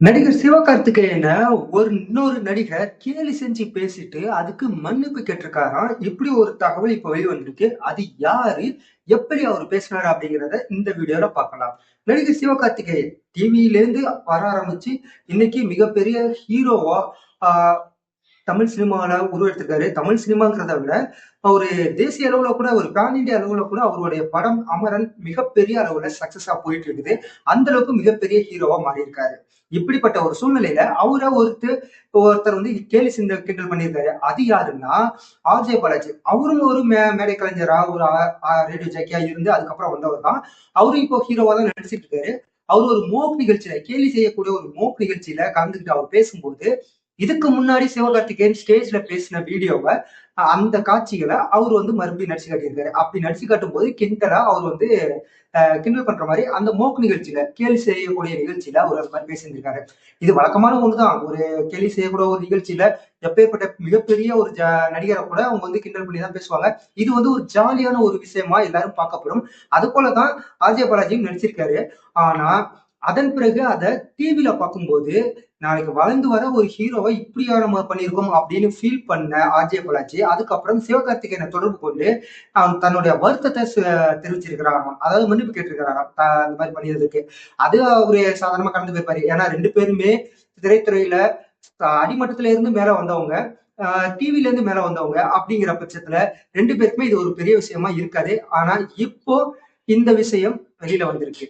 நடிகர் சிவகார்த்திகேயன ஒரு இன்னொரு நடிகர் கேலி செஞ்சு பேசிட்டு அதுக்கு மன்னிப்பு கேட்டிருக்காராம் இப்படி ஒரு தகவல் இப்ப வெளிவந்திருக்கு. அது யாரு? எப்படி அவர் பேசினாரு அப்படிங்கிறத இந்த வீடியோல பார்க்கலாம். நடிகர் சிவகார்த்திகேயன் டிவியில இருந்து வர ஆரம்பிச்சு இன்னைக்கு மிகப்பெரிய ஹீரோவா ஆஹ் தமிழ் சினிமாவில உருவெடுத்திருக்காரு. தமிழ் சினிமாங்கிறத விட ஒரு தேசிய அளவுல கூட ஒரு பேன் இந்தியா அளவுல கூட அவருடைய படம் அமரன் மிகப்பெரிய அளவுல சக்சஸா போயிட்டு இருக்குது அந்த அளவுக்கு மிகப்பெரிய ஹீரோவா மாறி இருக்காரு இப்படிப்பட்ட ஒரு சூழ்நிலையில அவரை ஒருத்தர் ஒருத்தர் வந்து கேலி சிந்த கிண்டல் பண்ணியிருக்காரு. அது யாருன்னா ஆர்ஜே பாலாஜி. அவரும் ஒரு மே மேடை கலைஞரா ஒரு ரேடியோ ஜாக்கியா இருந்து அதுக்கப்புறம் வந்தவர் தான். அவரும் இப்போ ஹீரோவா தான் நடிச்சிட்டு இருக்காரு அவர் ஒரு மோக் நிகழ்ச்சியில கேலி செய்யக்கூடிய ஒரு மோக் நிகழ்ச்சியில கலந்துக்கிட்டு அவர் பேசும்போது இதுக்கு முன்னாடி சிவகார்த்திகேயன் ஸ்டேஜ்ல பேசின வீடியோவை அந்த காட்சிகளை அவர் வந்து மறுபடியும் நடிச்சு காட்டியிருக்காரு. அப்படி நடிச்சு காட்டும் போது கிண்டலா அவர் வந்து கிண்டல் பண்ற மாதிரி அந்த மோக் நிகழ்ச்சியில கேலி செய்யக்கூடிய நிகழ்ச்சியில அவர் அது மாதிரி பேசியிருந்திருக்காரு. இது வழக்கமான ஒண்ணுதான். ஒரு கேலி செய்யக்கூடிய ஒரு நிகழ்ச்சியில எப்பேற்பட்ட மிகப்பெரிய ஒரு நடிகரை கூட அவங்க வந்து கிண்டல் பண்ணி தான் பேசுவாங்க. இது வந்து ஒரு ஜாலியான ஒரு விஷயமா எல்லாரும் பார்க்கப்படும். அது போலதான் ஆஜய பாலாஜியும் நடிச்சிருக்காரு. ஆனா அதன் பிறகு அதை டிவியில பார்க்கும்போது நாளைக்கு வளர்ந்து வர ஒரு ஹீரோவை இப்படியா நம்ம பண்ணியிருக்கோம் அப்படின்னு ஃபீல் பண்ண ஆர்ஜே பொள்ளாச்சி அதுக்கப்புறம் சிவகார்த்திகேயனை தொடர்பு கொண்டு தன்னுடைய வருத்தத்தை தெரிவிச்சிருக்கிறாராம். அதாவது மன்னிப்பு கேட்டிருக்கிறாராம். அந்த மாதிரி பண்ணியதுக்கு. அது அவரு சாதாரணமா கடந்து போயிருப்பாரு. ஏன்னா ரெண்டு பேருமே திரைத்துறையில அடிமட்டத்துல இருந்து மேல வந்தவங்க டிவில இருந்து மேல வந்தவங்க அப்படிங்கிற பட்சத்துல ரெண்டு பேருக்குமே இது ஒரு பெரிய விஷயமா இருக்காது. ஆனா இப்போ இந்த விஷயம் வெளியில வந்திருக்கு.